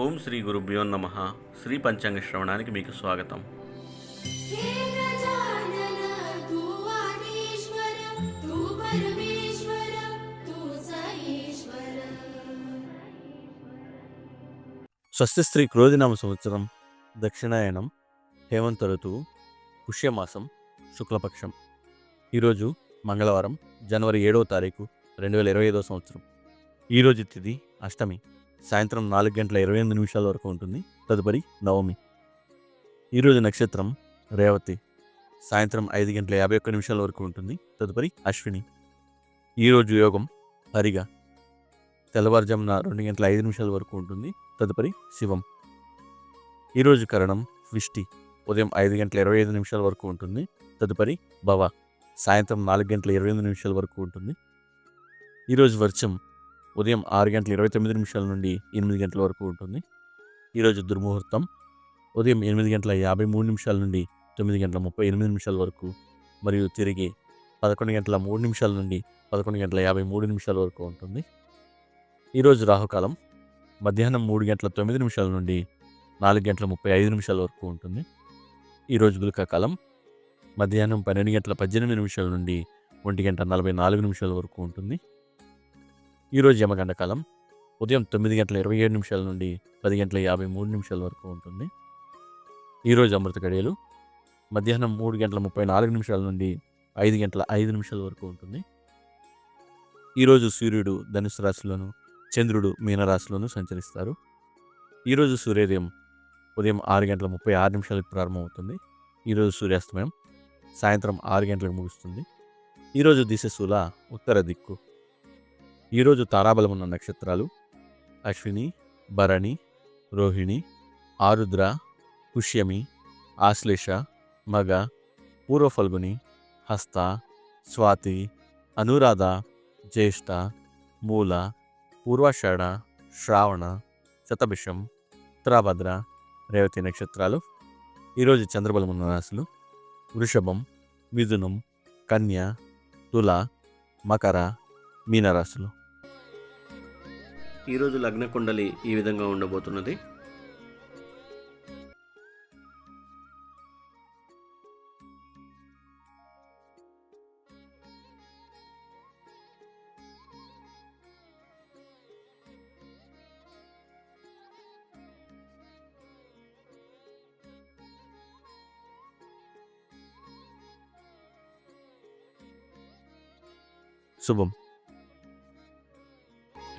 ఓం శ్రీ గురుభ్యో నమ. శ్రీ పంచాంగ శ్రవణానికి మీకు స్వాగతం. స్వస్తిశ్రీ క్రోధినామ సంవత్సరం దక్షిణాయనం హేమంత ఋతువు పుష్యమాసం శుక్లపక్షం. ఈరోజు మంగళవారం జనవరి ఏడవ తారీఖు రెండు వేల ఇరవై ఐదో సంవత్సరం. ఈరోజు తిథి అష్టమి. సాయంత్రం నాలుగు గంటల ఇరవై ఎనిమిది నిమిషాల వరకు ఉంటుంది. తదుపరి నవమి. ఈరోజు నక్షత్రం రేవతి. సాయంత్రం ఐదు గంటల యాభై ఒక్క నిమిషాల వరకు ఉంటుంది. తదుపరి అశ్విని. ఈరోజు యోగం హరిగా. తెల్లవారుజామున రెండు గంటల ఐదు నిమిషాల వరకు ఉంటుంది. తదుపరి శివం. ఈరోజు కరణం విష్టి. ఉదయం ఐదు గంటల ఇరవై ఐదు నిమిషాల వరకు ఉంటుంది. తదుపరి భవ. సాయంత్రం నాలుగు గంటల ఇరవై ఎనిమిది నిమిషాల వరకు ఉంటుంది. ఈరోజు వర్షం ఉదయం ఆరు గంటల ఇరవై తొమ్మిది నిమిషాల నుండి ఎనిమిది గంటల వరకు ఉంటుంది. ఈరోజు దుర్ముహూర్తం. ఉదయం ఎనిమిది గంటల యాభై మూడు నిమిషాల నుండి తొమ్మిది గంటల ముప్పై ఎనిమిది నిమిషాల వరకు మరియు తిరిగి పదకొండు గంటల మూడు నిమిషాల నుండి పదకొండు గంటల యాభై మూడు నిమిషాల వరకు ఉంటుంది. ఈరోజు రాహుకాలం. మధ్యాహ్నం మూడు గంటల తొమ్మిది నిమిషాల నుండి నాలుగు గంటల ముప్పై ఐదు నిమిషాల వరకు ఉంటుంది. ఈరోజు గులిక కాలం మధ్యాహ్నం పన్నెండు గంటల పద్దెనిమిది నిమిషాల నుండి ఒంటి గంట నలభై నాలుగు నిమిషాల వరకు ఉంటుంది. ఈరోజు యమగండ కాలం. ఉదయం తొమ్మిది గంటల ఇరవై ఏడు నిమిషాల నుండి పది గంటల యాభై మూడు నిమిషాల వరకు ఉంటుంది. ఈరోజు అమృత గడియలు మధ్యాహ్నం మూడు గంటల ముప్పై నాలుగు నిమిషాల నుండి ఐదు గంటల ఐదు నిమిషాల వరకు ఉంటుంది. ఈరోజు సూర్యుడు ధనుసు రాశిలోను చంద్రుడు మీనరాశిలోను సంచరిస్తారు. ఈరోజు సూర్యోదయం ఉదయం ఆరు గంటల ముప్పై ఆరు నిమిషాలకు ప్రారంభమవుతుంది. ఈరోజు సూర్యాస్తమయం సాయంత్రం ఆరు గంటలకు ముగుస్తుంది. ఈరోజు దిశ శూల ఉత్తర దిక్కు. ఈరోజు తారాబలం ఉన్న నక్షత్రాలు అశ్విని భరణి రోహిణి ఆరుద్ర పుష్యమి ఆశ్లేష మగ పూర్వఫల్గుని హస్త స్వాతి అనురాధ జ్యేష్ఠ మూల పూర్వాషాఢ శ్రావణ శతభిషం ఉత్తరాభద్ర రేవతి నక్షత్రాలు. ఈరోజు చంద్రబలం ఉన్న రాశులు వృషభం మిథునం కన్య తుల మకర మీనరాశులు. ఈరోజు లగ్న కుండలి ఈ విధంగా ఉండబోతున్నది. శుభం.